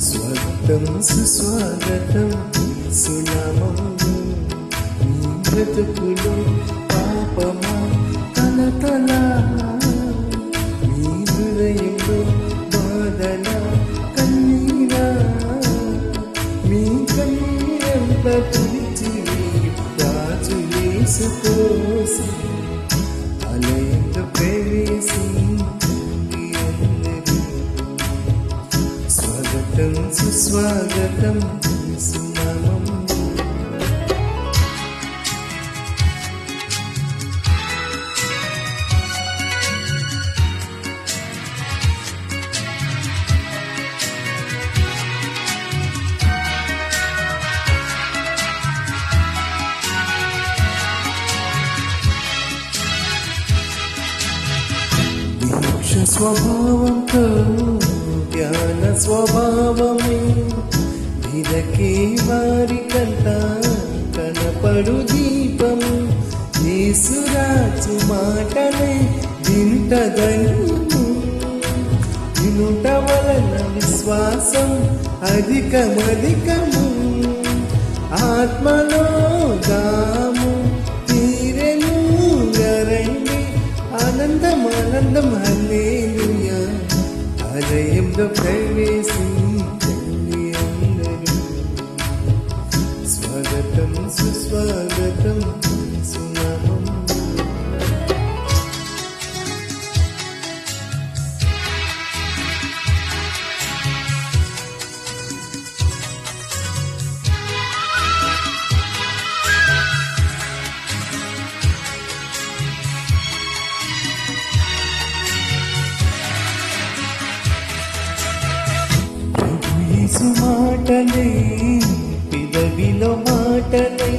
స్వాగతం సుస్వాగతం సునామం. మీ పాపమా? తల తల. మీ హృదయంలో బాధల కన్నీరా. మీ కన్నీరంత రాజు స్వాగతం సుస్వాగతం సునామం దీక్ష స్వభావంతో జ్ఞాన స్వభావమే. విదకే వారి కంట కనపడు దీపం యేసురాజు మాటనే వింటదని. వినుట వలన విశ్వాసం అధికమధికము. ఆత్మలో దాము ఆలయంలో ప్రవేశించండి అందరూ స్వాగతం సుస్వాగతం మాటలే పిదవిలో మాటలే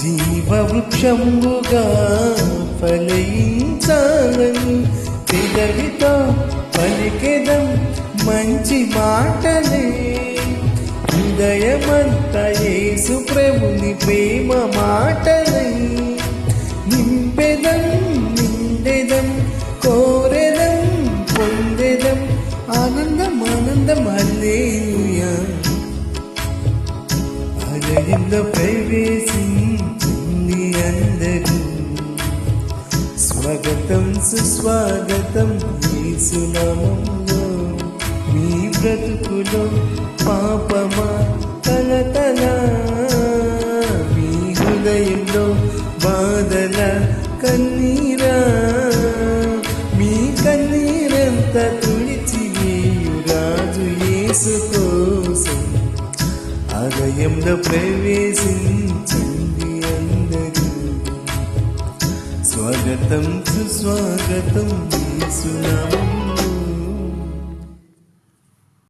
జీవవృక్షంబుగా ఫలించాలని పిదవితో పలికెదం మంచి మాటలే. హృదయమంతా యేసు ప్రభుని ప్రేమ మాటలై. ఆనందం ఆనందం హల్లేలుయా ఆలయంలో ప్రవేశించింది అందరూ. స్వాగతం సుస్వాగతం యేసునామంలో. మీ బ్రతుకులో పాపమా తల మీ హృదయంలో బాధల కన్నీరా. యేసు కోసం ఆలయంలో ప్రవేశించండి అందరూ. స్వాగతం సుస్వాగతం యేసునామం.